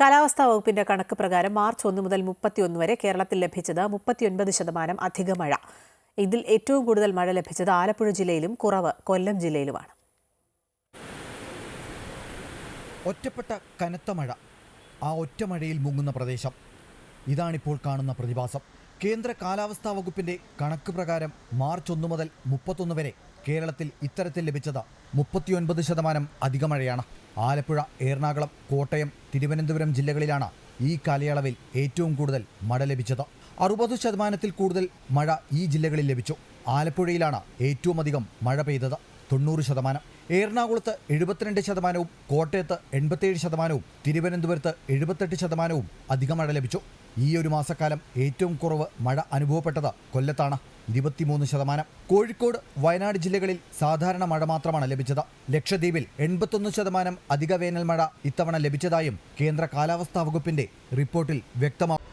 കാലാവസ്ഥാ വകുപ്പിന്റെ കണക്ക് പ്രകാരം മാർച്ച് ഒന്ന് മുതൽ മുപ്പത്തിയൊന്ന് വരെ കേരളത്തിൽ ലഭിച്ചത് മുപ്പത്തിയൊൻപത് ശതമാനം അധിക മഴ. ഇതിൽ ഏറ്റവും കൂടുതൽ മഴ ലഭിച്ചത് ആലപ്പുഴ ജില്ലയിലും കുറവ് കൊല്ലം ജില്ലയിലുമാണ്. ഒറ്റപ്പെട്ട കനത്ത മഴ ആ ഒറ്റ മഴയിൽ മുങ്ങുന്ന പ്രദേശം. ഇതാണിപ്പോൾ കാണുന്ന പ്രതിഭാസം. കേന്ദ്ര കാലാവസ്ഥാ വകുപ്പിന്റെ കണക്ക് പ്രകാരം മാർച്ച് ഒന്ന് മുതൽ മുപ്പത്തൊന്ന് വരെ കേരളത്തിൽ ഇത്തരത്തിൽ ലഭിച്ചത് മുപ്പത്തിയൊൻപത് ശതമാനം അധിക മഴയാണ് ആലപ്പുഴ എറണാകുളം കോട്ടയം തിരുവനന്തപുരം ജില്ലകളിലാണ് ഈ കാലയളവിൽ ഏറ്റവും കൂടുതൽ മഴ ലഭിച്ചത്. അറുപത് ശതമാനത്തിൽ കൂടുതൽ മഴ ഈ ജില്ലകളിൽ ലഭിച്ചു. ആലപ്പുഴയിലാണ് ഏറ്റവും അധികം മഴ പെയ്തത് തൊണ്ണൂറ് ശതമാനം. എറണാകുളത്ത് എഴുപത്തിരണ്ട് ശതമാനവും കോട്ടയത്ത് എൺപത്തിയേഴ് ശതമാനവും തിരുവനന്തപുരത്ത് എഴുപത്തെട്ട് ശതമാനവും അധിക മഴ ലഭിച്ചു. ഈ ഒരു മാസക്കാലം ഏറ്റവും കുറവ് മഴ അനുഭവപ്പെട്ടത് കൊല്ലത്താണ്. ഇരുപത്തിമൂന്ന് ശതമാനം. കോഴിക്കോട് വയനാട് ജില്ലകളിൽ സാധാരണ മഴ മാത്രമാണ് ലഭിച്ചത്. ലക്ഷദ്വീപിൽ എൺപത്തൊന്ന് ശതമാനം അധിക വേനൽ മഴ ഇത്തവണ ലഭിച്ചതായും കേന്ദ്ര കാലാവസ്ഥാ വകുപ്പിന്റെ റിപ്പോർട്ടിൽ വ്യക്തമാക്കി